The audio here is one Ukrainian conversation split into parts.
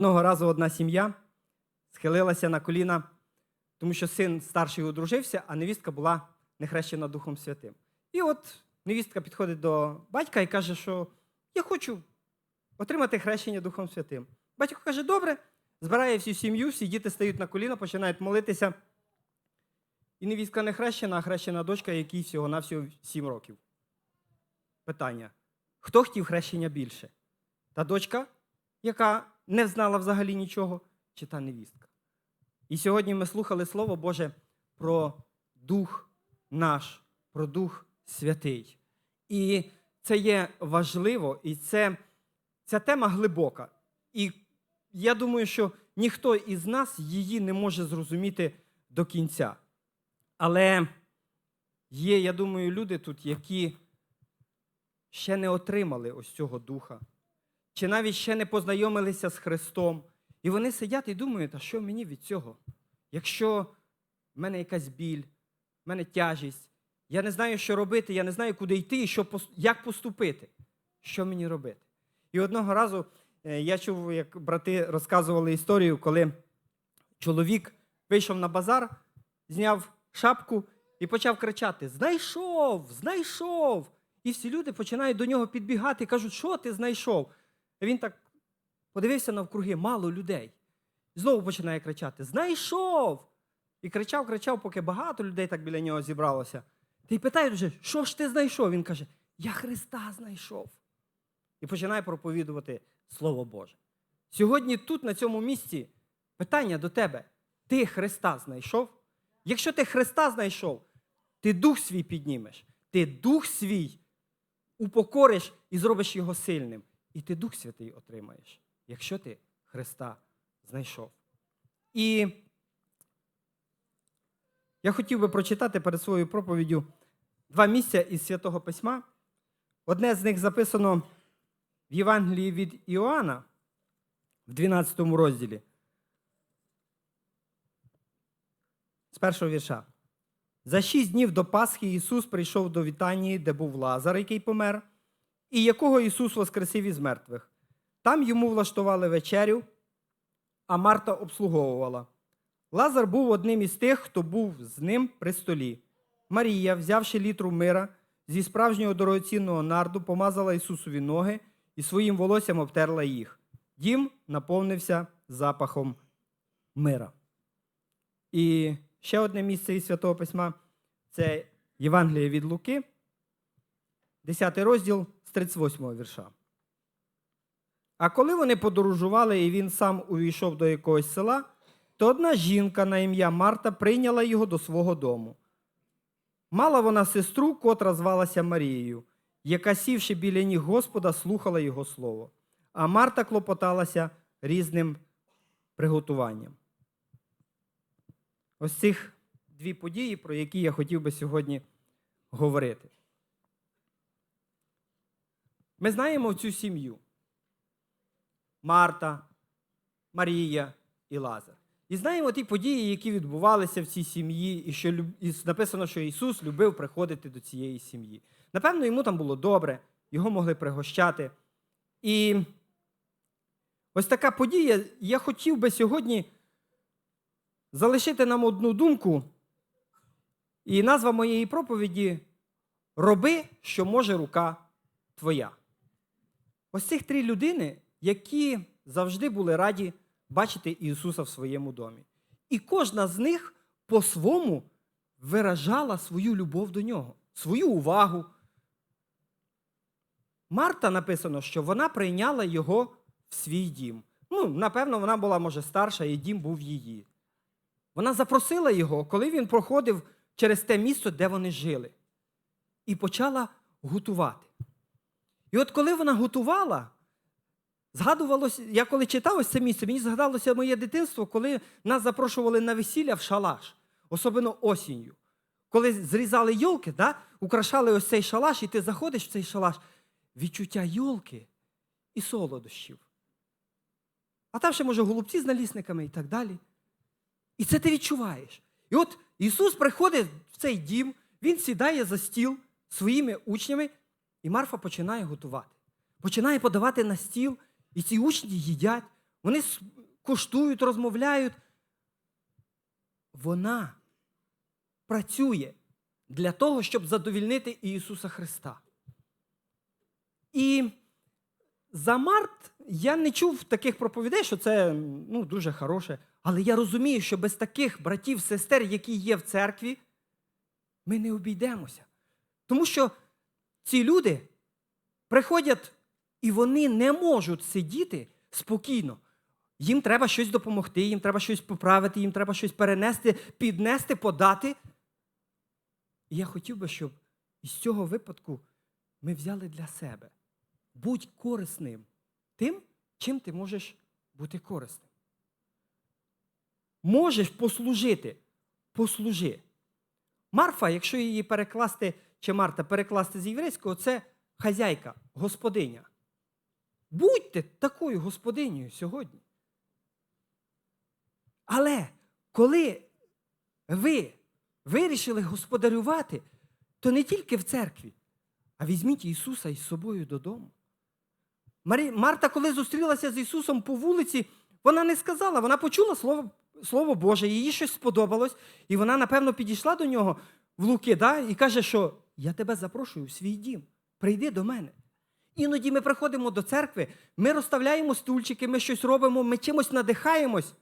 Одного разу одна сім'я схилилася на коліна, тому що син старший одружився, а невістка була не хрещена Духом Святим. І от невістка підходить до батька і каже, що я хочу отримати хрещення Духом Святим. Батько каже, добре, збирає всю сім'ю, всі діти стають на коліна, починають молитися. І невістка не хрещена, а хрещена дочка, якій всього-навсього 7 років. Питання: хто хотів хрещення більше? Та дочка, яка не знала взагалі нічого, чи та невістка? І сьогодні ми слухали Слово Боже про Дух наш, про Дух Святий. І це є важливо, і це, ця тема глибока. І я думаю, що ніхто із нас її не може зрозуміти до кінця. Але є, я думаю, люди тут, які ще не отримали ось цього духа, чи навіть ще не познайомилися з Христом. І вони сидять і думають, а що мені від цього? Якщо в мене якась біль, в мене тяжість, я не знаю, що робити, я не знаю, куди йти і що, як поступити. Що мені робити? І одного разу е, я чув, як брати розказували історію, коли чоловік вийшов на базар, зняв шапку і почав кричати: Знайшов! Знайшов! І всі люди починають до нього підбігати і кажуть, що ти знайшов? Він так подивився навкруги, мало людей. Знову починає кричати: Знайшов! І кричав, кричав, поки багато людей так біля нього зібралося. Та й питають вже, що ж ти знайшов? Він каже: Я Христа знайшов. І починає проповідувати Слово Боже. Сьогодні тут, на цьому місці, питання до тебе: ти Христа знайшов? Якщо ти Христа знайшов, ти дух свій піднімеш, ти дух свій упокориш і зробиш його сильним. І ти Дух Святий отримаєш, якщо ти Христа знайшов. І я хотів би прочитати перед своєю проповіддю два місця із Святого Письма. Одне з них записано в Євангелії від Іоанна в 12 розділі. З першого вірша. За шість днів до Пасхи Ісус прийшов до Вітанії, де був Лазар, який помер, і якого Ісус воскресив із мертвих. Там йому влаштували вечерю, а Марта обслуговувала. Лазар був одним із тих, хто був з ним при столі. Марія, взявши літру мира, зі справжнього дорогоцінного нарду, помазала Ісусові ноги і своїм волоссям обтерла їх. Дім наповнився запахом мира. І ще одне місце із Святого Письма це Євангеліє від Луки, 10 розділ з 38 вірша. А коли вони подорожували, і він сам увійшов до якогось села, то одна жінка на ім'я Марта прийняла його до свого дому. Мала вона сестру, котра звалася Марією, яка, сівши біля ніг Господа, слухала його слово. А Марта клопоталася різним приготуванням. Ось цих дві події, про які я хотів би сьогодні говорити. Ми знаємо цю сім'ю: Марта, Марія і Лазар. І знаємо ті події, які відбувалися в цій сім'ї, і що і написано, що Ісус любив приходити до цієї сім'ї. Напевно, йому там було добре, його могли пригощати. І ось така подія, я хотів би сьогодні залишити нам одну думку. І назва моєї проповіді Роби, що може рука твоя. Ось цих три людини, які завжди були раді бачити Ісуса в своєму домі. І кожна з них по-свому виражала свою любов до нього, свою увагу. Марта написано, що вона прийняла його в свій дім. Ну, напевно, вона була, може, старша, і дім був її. Вона запросила його, коли він проходив через те місто, де вони жили, і почала готувати. І от коли вона готувала, згадувалося, я коли читав ось це місце, мені згадалося моє дитинство, коли нас запрошували на весілля в шалаш, особливо осінню. Коли зрізали йолки, да, украшали ось цей шалаш, і ти заходиш в цей шалаш, відчуття йолки і солодощів. А там ще, може, голубці з налісниками і так далі. І це ти відчуваєш. І от Ісус приходить в цей дім, Він сідає за стіл своїми учнями, і Марфа починає готувати. Починає подавати на стіл, і ці учні їдять, вони коштують, розмовляють. Вона працює для того, щоб задовільнити Ісуса Христа. І за Март я не чув таких проповідей, що це ну, дуже хороше. Але я розумію, що без таких братів, сестер, які є в церкві, ми не обійдемося. Тому що ці люди приходять і вони не можуть сидіти спокійно. Їм треба щось допомогти, їм треба щось поправити, їм треба щось перенести, піднести, подати. І я хотів би, щоб із цього випадку ми взяли для себе. Будь корисним тим, чим ти можеш бути корисним. Можеш послужити, послужи. Марфа, якщо її перекласти, чи Марта перекласти з єврейського, це хазяйка, господиня. Будьте такою господинею сьогодні. Але коли ви вирішили господарювати, то не тільки в церкві, а візьміть Ісуса із собою додому. Марта, коли зустрілася з Ісусом по вулиці, вона не сказала, вона почула Слово, Слово Боже, їй щось сподобалось, і вона, напевно, підійшла до нього в Луки да, і каже, що я тебе запрошую в свій дім, прийди до мене. Іноді ми приходимо до церкви, ми розставляємо стульчики, ми щось робимо, ми чимось надихаємось.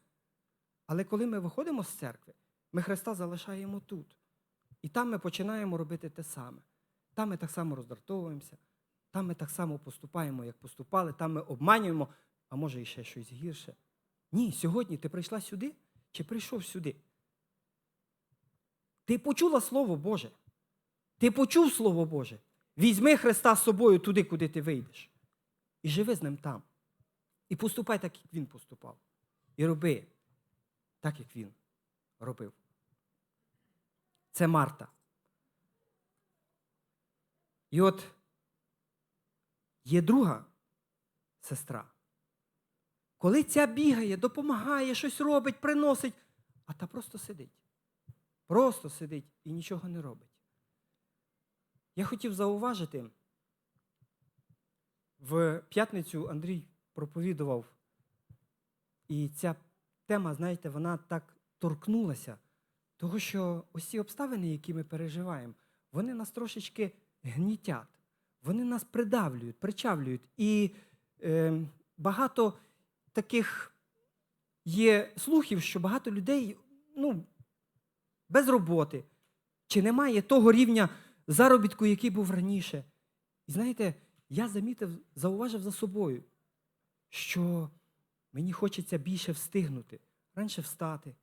Але коли ми виходимо з церкви, ми Христа залишаємо тут. І там ми починаємо робити те саме. Там ми так само роздратовуємося, там ми так само поступаємо, як поступали, там ми обманюємо, а може і ще щось гірше. Ні, сьогодні ти прийшла сюди чи прийшов сюди? Ти почула Слово Боже. Ти почув Слово Боже. Візьми Христа з собою туди, куди ти вийдеш. І живи з ним там. І поступай так, як він поступав. І роби так, як він робив. Це Марта. І от є друга сестра. Коли ця бігає, допомагає, щось робить, приносить, а та просто сидить. Просто сидить і нічого не робить. Я хотів зауважити, в п'ятницю Андрій проповідував, і ця тема, знаєте, вона так торкнулася, того що ці обставини, які ми переживаємо, вони нас трошечки гнітять, вони нас придавлюють, причавлюють. І е, багато таких є слухів, що багато людей ну, без роботи, чи немає того рівня заробітку, який був раніше. І знаєте, я замітив, зауважив за собою, що мені хочеться більше встигнути, раніше встати.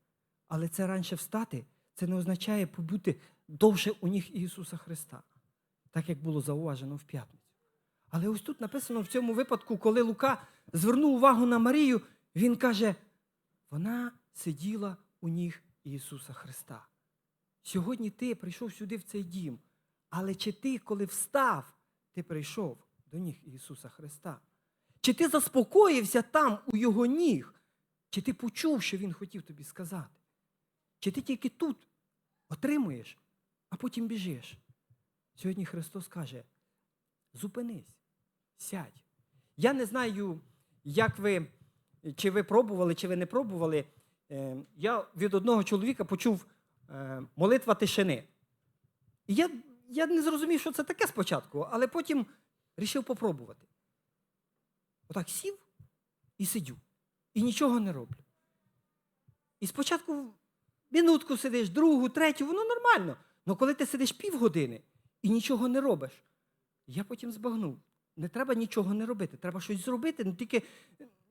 Але це раніше встати, це не означає побути довше у ніг Ісуса Христа, так як було зауважено в п'ятницю. Але ось тут написано в цьому випадку, коли Лука звернув увагу на Марію, він каже: вона сиділа у ніг Ісуса Христа. Сьогодні ти прийшов сюди в цей дім, але чи ти, коли встав, ти прийшов до ніг Ісуса Христа? Чи ти заспокоївся там у Його ніг? Чи ти почув, що Він хотів тобі сказати? Чи ти тільки тут отримуєш, а потім біжиш? Сьогодні Христос каже: зупинись, сядь. Я не знаю, як ви, чи ви пробували, чи ви не пробували. Е, Я від одного чоловіка почув е, молитва тишини. І я, я не зрозумів, що це таке спочатку, але потім вирішив попробувати. Отак сів і сидю, і нічого не роблю. І спочатку минутку сидиш, другу, третю, воно нормально. Але коли ти сидиш півгодини і нічого не робиш, я потім збагнув. Не треба нічого не робити, треба щось зробити, ну тільки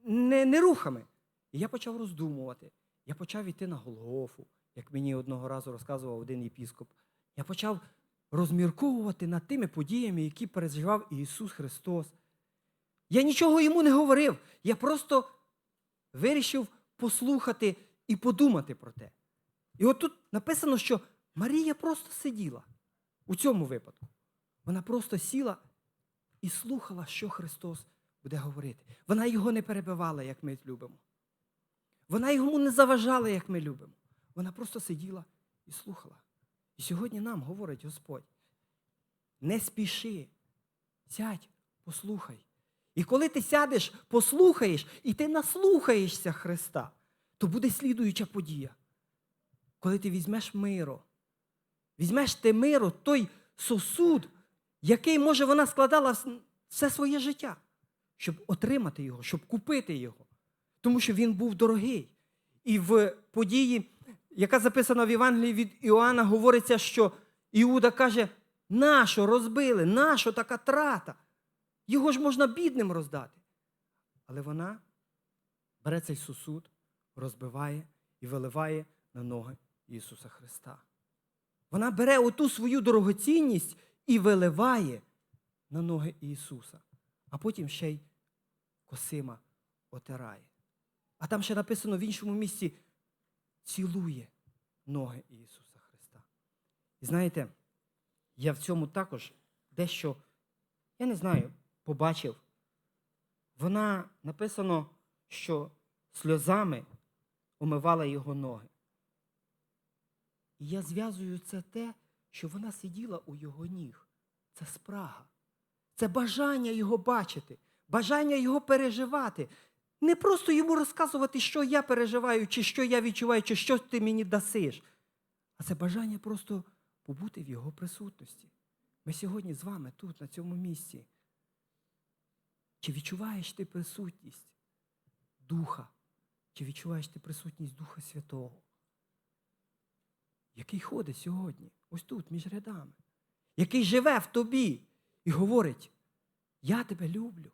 не, не рухами. І я почав роздумувати. Я почав йти на Голгофу, як мені одного разу розказував один єпіскоп. Я почав розмірковувати над тими подіями, які переживав Ісус Христос. Я нічого йому не говорив. Я просто вирішив послухати і подумати про те. І от тут написано, що Марія просто сиділа у цьому випадку. Вона просто сіла і слухала, що Христос буде говорити. Вона його не перебивала, як ми любимо. Вона йому не заважала, як ми любимо. Вона просто сиділа і слухала. І сьогодні нам говорить Господь: не спіши, сядь, послухай. І коли ти сядеш, послухаєш, і ти наслухаєшся Христа, то буде слідуюча подія. Коли ти візьмеш миро, візьмеш ти миро, той сосуд, який, може, вона складала все своє життя, щоб отримати його, щоб купити його. Тому що він був дорогий. І в події, яка записана в Євангелії від Іоанна, говориться, що Іуда каже: нащо розбили, нащо така трата? Його ж можна бідним роздати. Але вона бере цей сосуд, розбиває і виливає на ноги Ісуса Христа. Вона бере оту свою дорогоцінність і виливає на ноги Ісуса, а потім ще й косима отирає. А там ще написано в іншому місці цілує ноги Ісуса Христа. І знаєте, я в цьому також дещо, я не знаю, побачив. Вона написано, що сльозами омивала його ноги. І я зв'язую це те, що вона сиділа у його ніг. Це спрага. Це бажання його бачити, бажання його переживати. Не просто йому розказувати, що я переживаю, чи що я відчуваю, чи що ти мені дасиш. А це бажання просто побути в його присутності. Ми сьогодні з вами тут, на цьому місці. Чи відчуваєш ти присутність Духа? Чи відчуваєш ти присутність Духа Святого? Який ходить сьогодні, ось тут, між рядами, який живе в тобі і говорить: Я тебе люблю.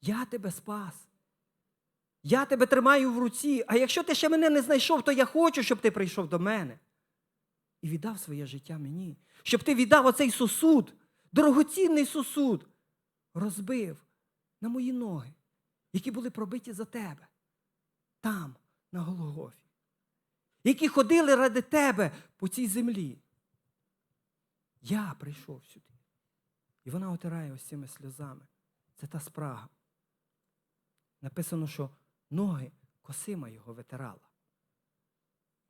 Я тебе спас. Я тебе тримаю в руці. А якщо ти ще мене не знайшов, то я хочу, щоб ти прийшов до мене і віддав своє життя мені. Щоб ти віддав оцей сосуд, дорогоцінний сосуд, розбив на мої ноги, які були пробиті за тебе, там, на Голгофі, які ходили ради тебе по цій землі. Я прийшов сюди. І вона отирає ось цими сльозами. Це та спрага. Написано, що ноги косима його витирала.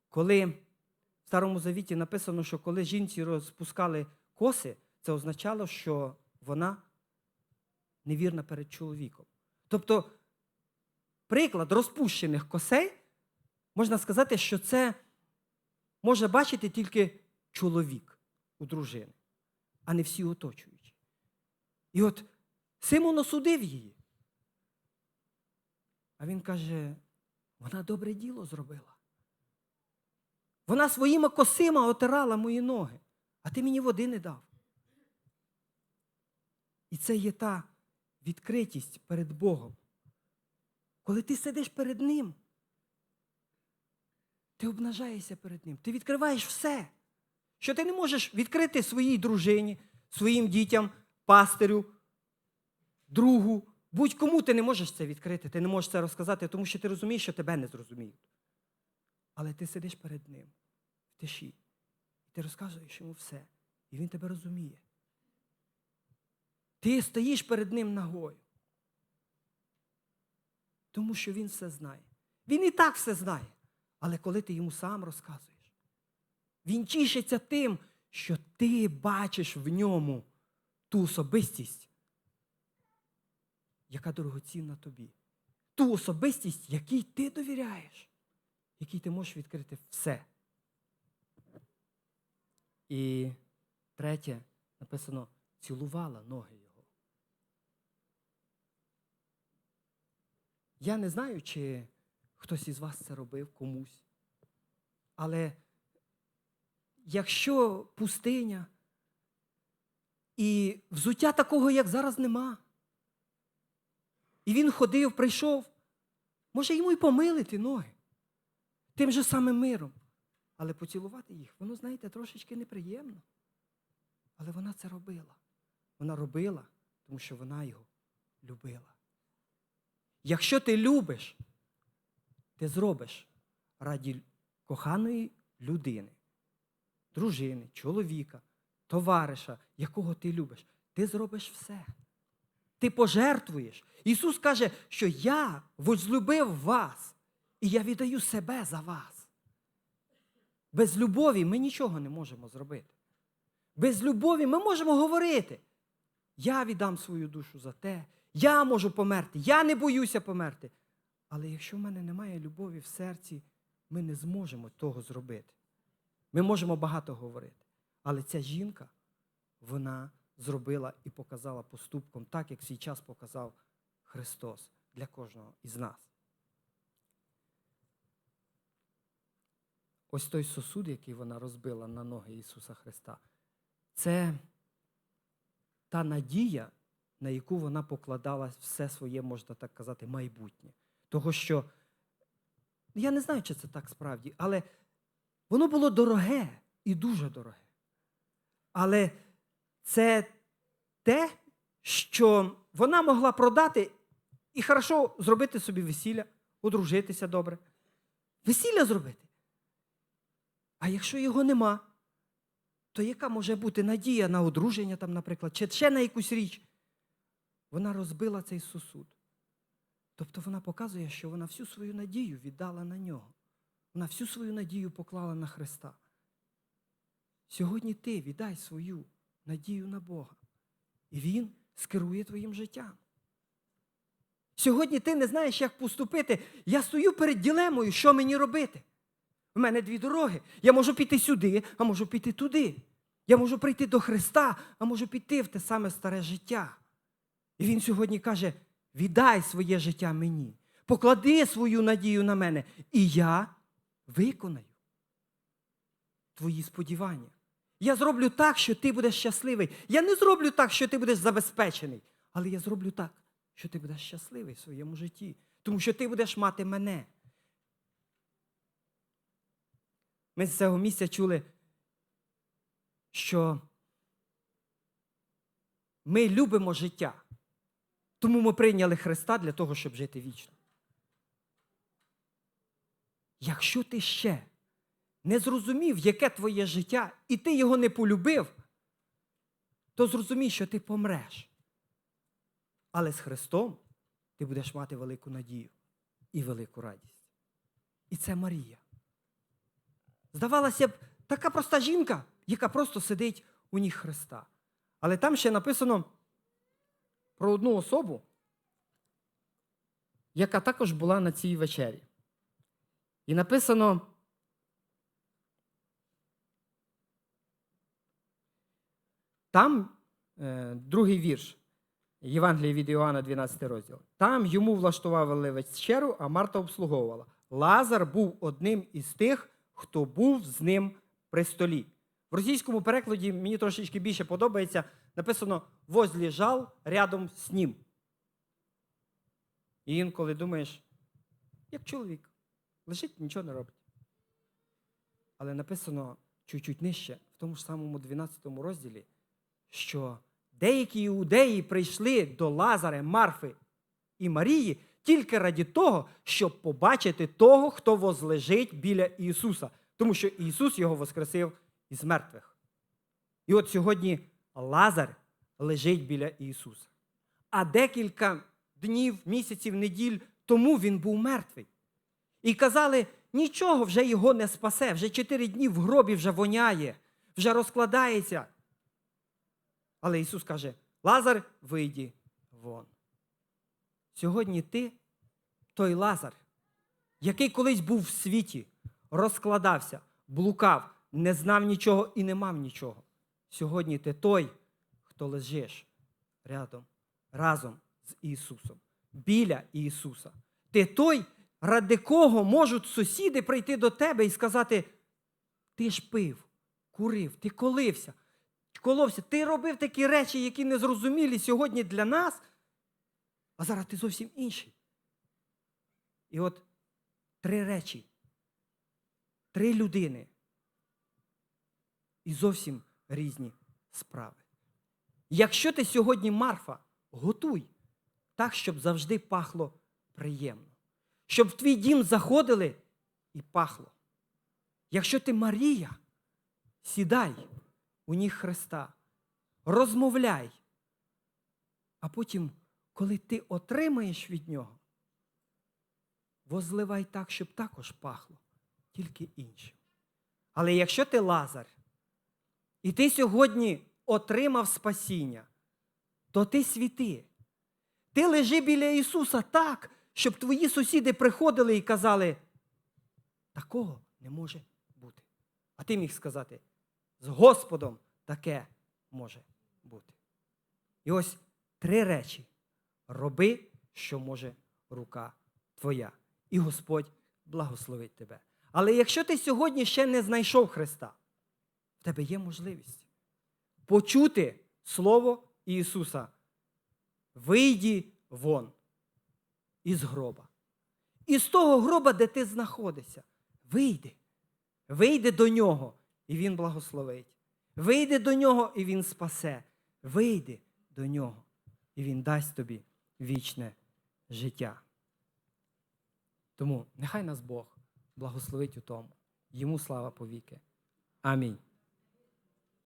Коли в Старому Завіті написано, що коли жінці розпускали коси, це означало, що вона невірна перед чоловіком. Тобто, приклад розпущених косей, можна сказати, що це може бачити тільки чоловік у дружини, а не всі оточуючі. І от Симон осудив її. А він каже, вона добре діло зробила. Вона своїми косима отирала мої ноги, а ти мені води не дав. І це є та відкритість перед Богом. Коли ти сидиш перед Ним, ти обнажаєшся перед Ним, ти відкриваєш все, що ти не можеш відкрити своїй дружині, своїм дітям, пастирю, другу. Будь-кому ти не можеш це відкрити, ти не можеш це розказати, тому що ти розумієш, що тебе не зрозуміють. Але ти сидиш перед ним в тиші, і ти розказуєш йому все, і він тебе розуміє. Ти стоїш перед ним нагою. Тому що він все знає. Він і так все знає. Але коли ти йому сам розказуєш, він тішиться тим, що ти бачиш в ньому ту особистість, яка дорогоцінна тобі. Ту особистість, якій ти довіряєш, якій ти можеш відкрити все. І третє написано цілувала ноги його. Я не знаю, чи хтось із вас це робив комусь. Але якщо пустиня і взуття такого, як зараз, нема, і він ходив, прийшов, може йому й помилити ноги тим же самим миром. Але поцілувати їх, воно, знаєте, трошечки неприємно. Але вона це робила. Вона робила, тому що вона його любила. Якщо ти любиш, ти зробиш раді коханої людини, дружини, чоловіка, товариша, якого ти любиш, ти зробиш все. Ти пожертвуєш. Ісус каже, що я возлюбив вас, і я віддаю себе за вас. Без любові ми нічого не можемо зробити. Без любові ми можемо говорити. я віддам свою душу за те, я можу померти, я не боюся померти. Але якщо в мене немає любові в серці, ми не зможемо того зробити. Ми можемо багато говорити. Але ця жінка, вона зробила і показала поступком так, як свій час показав Христос для кожного із нас. Ось той сосуд, який вона розбила на ноги Ісуса Христа, це та надія, на яку вона покладала все своє, можна так казати, майбутнє. Того, що я не знаю, чи це так справді, але воно було дороге і дуже дороге. Але це те, що вона могла продати і хорошо зробити собі весілля, одружитися добре. Весілля зробити. А якщо його нема, то яка може бути надія на одруження, там, наприклад, чи ще на якусь річ? Вона розбила цей сосуд. Тобто вона показує, що вона всю свою надію віддала на нього. Вона всю свою надію поклала на Христа. Сьогодні ти віддай свою надію на Бога. І Він скерує твоїм життям. Сьогодні ти не знаєш, як поступити. Я стою перед ділемою, що мені робити. У мене дві дороги. Я можу піти сюди, а можу піти туди. Я можу прийти до Христа, а можу піти в те саме старе життя. І Він сьогодні каже: віддай своє життя мені, поклади свою надію на мене, і я виконаю твої сподівання. Я зроблю так, що ти будеш щасливий. Я не зроблю так, що ти будеш забезпечений, але я зроблю так, що ти будеш щасливий в своєму житті, тому що ти будеш мати мене. Ми з цього місця чули, що ми любимо життя, тому ми прийняли Христа для того, щоб жити вічно. Якщо ти ще не зрозумів, яке твоє життя, і ти його не полюбив, то зрозумій, що ти помреш. Але з Христом ти будеш мати велику надію і велику радість. І це Марія. Здавалося б, така проста жінка, яка просто сидить у ніг Христа. Але там ще написано про одну особу, яка також була на цій вечері. І написано. Там е, другий вірш Євангелія від Іоанна, 12 розділ. Там йому влаштували вечерю, а Марта обслуговувала. Лазар був одним із тих, хто був з ним при столі. В російському перекладі мені трошечки більше подобається. Написано возлежав рядом з ним. І інколи думаєш, як чоловік, лежить, нічого не робить. Але написано чуть-чуть нижче, в тому ж самому 12 розділі, що деякі іудеї прийшли до Лазаря, Марфи і Марії тільки раді того, щоб побачити того, хто возлежить біля Ісуса, тому що Ісус його воскресив із мертвих. І от сьогодні Лазар лежить біля Ісуса. А декілька днів, місяців, неділь тому він був мертвий. І казали, нічого вже його не спасе, вже чотири дні в гробі вже воняє, вже розкладається. Але Ісус каже: Лазар, вийди вон. Сьогодні ти той Лазар, який колись був в світі, розкладався, блукав, не знав нічого і не мав нічого. Сьогодні ти той, хто лежиш рядом, разом з Ісусом, біля Ісуса. Ти той, ради кого можуть сусіди прийти до тебе і сказати: ти ж пив, курив, ти колився, коловся, ти робив такі речі, які не зрозумілі сьогодні для нас, а зараз ти зовсім інший. І от три речі, три людини і зовсім різні справи. Якщо ти сьогодні Марфа, готуй так, щоб завжди пахло приємно, щоб в твій дім заходили і пахло. Якщо ти Марія, сідай у ніг Христа, розмовляй, а потім, коли ти отримаєш від нього, возливай так, щоб також пахло, тільки іншим. Але якщо ти Лазар, і ти сьогодні отримав спасіння, то ти світи. Ти лежи біля Ісуса так, щоб твої сусіди приходили і казали, такого не може бути. А ти міг сказати, з Господом таке може бути. І ось три речі. Роби, що може рука твоя. І Господь благословить тебе. Але якщо ти сьогодні ще не знайшов Христа, тебе є можливість почути Слово Ісуса. Вийди вон із гроба. Із того гроба, де ти знаходишся. Вийди. Вийди до нього, і Він благословить. Вийди до нього, і Він спасе. Вийди до нього, і Він дасть тобі вічне життя. Тому нехай нас Бог благословить у тому. Йому слава повіки. Амінь.